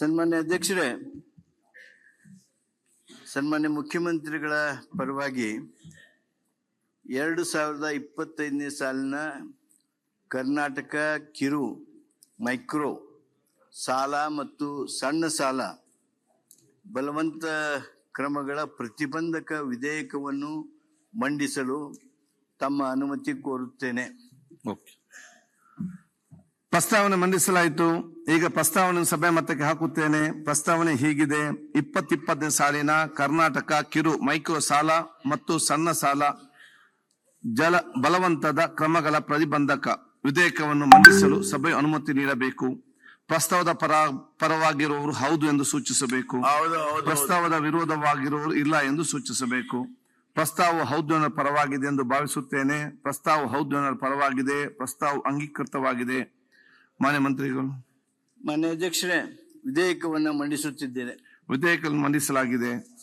ಸನ್ಮಾನ್ಯ ಅಧ್ಯಕ್ಷರೇ, ಸನ್ಮಾನ್ಯ ಮುಖ್ಯಮಂತ್ರಿಗಳ ಪರವಾಗಿ ಎರಡು ಸಾವಿರದ ಇಪ್ಪತ್ತೈದನೇ ಸಾಲಿನ ಕರ್ನಾಟಕ ಕಿರು ಮೈಕ್ರೋ ಸಾಲ ಮತ್ತು ಸಣ್ಣ ಸಾಲ ಬಲವಂತ ಕ್ರಮಗಳ ಪ್ರತಿಬಂಧಕ ವಿಧೇಯಕವನ್ನು ಮಂಡಿಸಲು ತಮ್ಮ ಅನುಮತಿ ಕೋರುತ್ತೇನೆ. ಪ್ರಸ್ತಾವನೆ ಮಂಡಿಸಲಾಯಿತು. ಈಗ ಪ್ರಸ್ತಾವನೆ ಸಭೆ ಮತಕ್ಕೆ ಹಾಕುತ್ತೇನೆ. ಪ್ರಸ್ತಾವನೆ ಹೀಗಿದೆ. ಇಪ್ಪತ್ತಿಪ್ಪತ್ತನೇ ಸಾಲಿನ ಕರ್ನಾಟಕ ಕಿರು ಮೈಕ್ರೋ ಸಾಲ ಮತ್ತು ಸಣ್ಣ ಸಾಲ ಜಲ ಬಲವಂತದ ಕ್ರಮಗಳ ಪ್ರತಿಬಂಧಕ ವಿಧೇಯಕವನ್ನು ಮಂಡಿಸಲು ಸಭೆ ಅನುಮತಿ ನೀಡಬೇಕು. ಪ್ರಸ್ತಾವದ ಪರ ಪರವಾಗಿರುವವರು ಹೌದು ಎಂದು ಸೂಚಿಸಬೇಕು. ಪ್ರಸ್ತಾವದ ವಿರೋಧವಾಗಿರುವವರು ಇಲ್ಲ ಎಂದು ಸೂಚಿಸಬೇಕು. ಪ್ರಸ್ತಾವ ಹೌದು ಪರವಾಗಿದೆ ಎಂದು ಭಾವಿಸುತ್ತೇನೆ. ಪ್ರಸ್ತಾವ ಹೌದು ಪರವಾಗಿದೆ. ಪ್ರಸ್ತಾವ ಅಂಗೀಕೃತವಾಗಿದೆ. ಮಾನ್ಯ ಮಂತ್ರಿಗಳು ಮಾನ್ಯ ಅಧ್ಯಕ್ಷರೇ ವಿಧೇಯಕವನ್ನು ಮಂಡಿಸುತ್ತಿದ್ದೇನೆ ವಿಧೇಯಕ ಮಂಡಿಸಲಾಗಿದೆ.